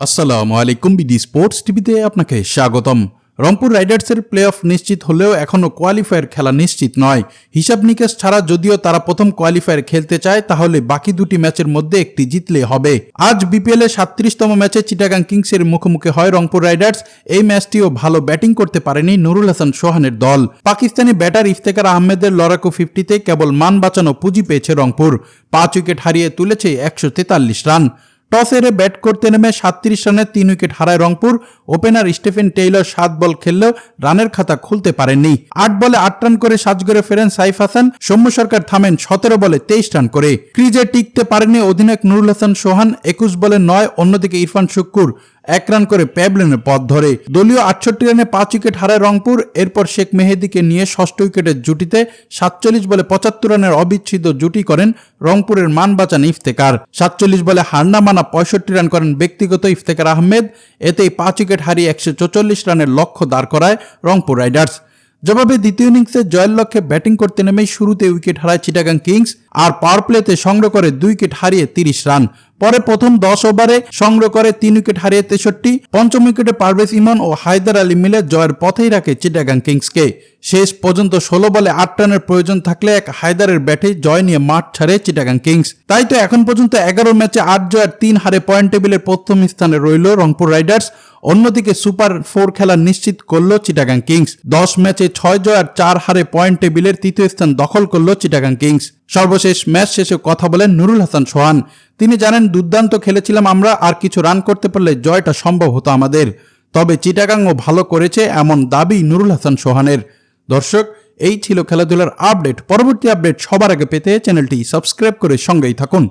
আসসালামু আলাইকুম BD sports টিভিতে আপনাকে স্বাগতম। রংপুর রাইডার্সের প্লে অফ নিশ্চিত হলেও এখনও কোয়ালিফায়ার খেলা নিশ্চিত নয়। হিসাব নিকেশ ছাড়া যদিও তারা প্রথম কোয়ালিফায়ার খেলতে চায়, তাহলে বাকি দুটি ম্যাচের মধ্যে একটি জিতলে হবে। আজ বিপিএল এর সাত্রিশতম ম্যাচে চিটাগাং কিংসের মুখোমুখি হয় রংপুর রাইডার্স। এই ম্যাচটিও ভালো ব্যাটিং করতে পারেনি নুরুল হাসান সোহানের দল। পাকিস্তানি ব্যাটার ইফতেকার আহমেদের লড়াকু ফিফটিতে কেবল মান বাঁচানো পুঁজি পেয়েছে রংপুর। পাঁচ উইকেট হারিয়ে তুলেছে একশো তেতাল্লিশ রান। টস এরে ব্যাট করতে নেমে সাতত্রিশ রানে তিন উইকেট হারায় রংপুর। ওপেনার স্টিফেন টেইলর সাত বল খেললেও রানের খাতা খুলতে পারেননি। আট বলে আট রান করে সাজগড়ে ফেরেন সাইফ হাসান। সৌম্য সরকার থামেন সতেরো বলে তেইশ রান করে। ক্রিজে টিকতে পারেনি অধিনায়ক নুরুল হাসান সোহান। একুশ বলে নয়, অন্যদিকে ইরফান শুক্কুর। এক রান করে প্যাবলেনের পথ ধরে। দলীয় আটষট্টি রানে পাঁচ উইকেট হারায় রংপুর। এরপর শেখ মেহেদিকে নিয়ে ষষ্ঠ উইকেটের জুটিতে সাতচল্লিশ বলে পঁচাত্তর রানের অবিচ্ছেদ্য জুটি করেন রংপুরের মান বাঁচান ইফতেকার সাতচল্লিশ বলে হারনা মানা পঁয়ষট্টি রান করেন ব্যক্তিগত ইফতেকার আহমেদ। এতেই পাঁচ উইকেট হারিয়ে একশো চৌচল্লিশ রানের লক্ষ্য দাঁড় করায় রংপুর রাইডার্স। জবাবে দ্বিতীয় ইনিংসে জয়ের লক্ষ্যে ব্যাটিং করতে নেমেই শুরুতে উইকেট হারায় চিটাগাং কিংস আর পাওয়ার প্লেতে সংগ্রহ করে দুই উইকেট হারিয়ে তিরিশ রান। পরে প্রথম দশ ওভারে সংগ্রহ করে তিন উইকেট হারিয়ে তেষট্টি, পঞ্চম উইকেটে পারভেজ ইমন ও হায়দার আলী মিলে জয়ের পথেই রাখে চিটাগাং কিংসকে। শেষ পর্যন্ত ষোলো বলে আট রানের প্রয়োজন থাকলে এক হায়দারের ব্যাটে জয় নিয়ে মাঠ ছাড়ে চিটাগাং কিংস। তাই তো এখন পর্যন্ত এগারো ম্যাচে আট জয়ের তিন হারে পয়েন্ট টেবিলের প্রথম স্থানে রইল রংপুর রাইডার্স। অন্যদিকে সুপার ফোর খেলা নিশ্চিত করল চিটাগাং কিংস। দশ ম্যাচে ছয় জয় আর চার হারে পয়েন্ট টেবিলের তৃতীয় স্থান দখল করল চিটাগাং কিংস। সর্বশেষ ম্যাচ শেষে কথা বলেন নুরুল হাসান সোহান। তিনি জানেন, দুর্দান্ত খেলেছিলাম আমরা, আর কিছু রান করতে পারলে জয়টা সম্ভব হতো আমাদের। তবে চিটাগাংও ভালো করেছে এমন দাবি নুরুল হাসান সোহানের। দর্শক, এই ছিল খেলাধুলার আপডেট। পরবর্তী আপডেট সবার আগে পেতে চ্যানেলটি সাবস্ক্রাইব করে সঙ্গেই থাকুন।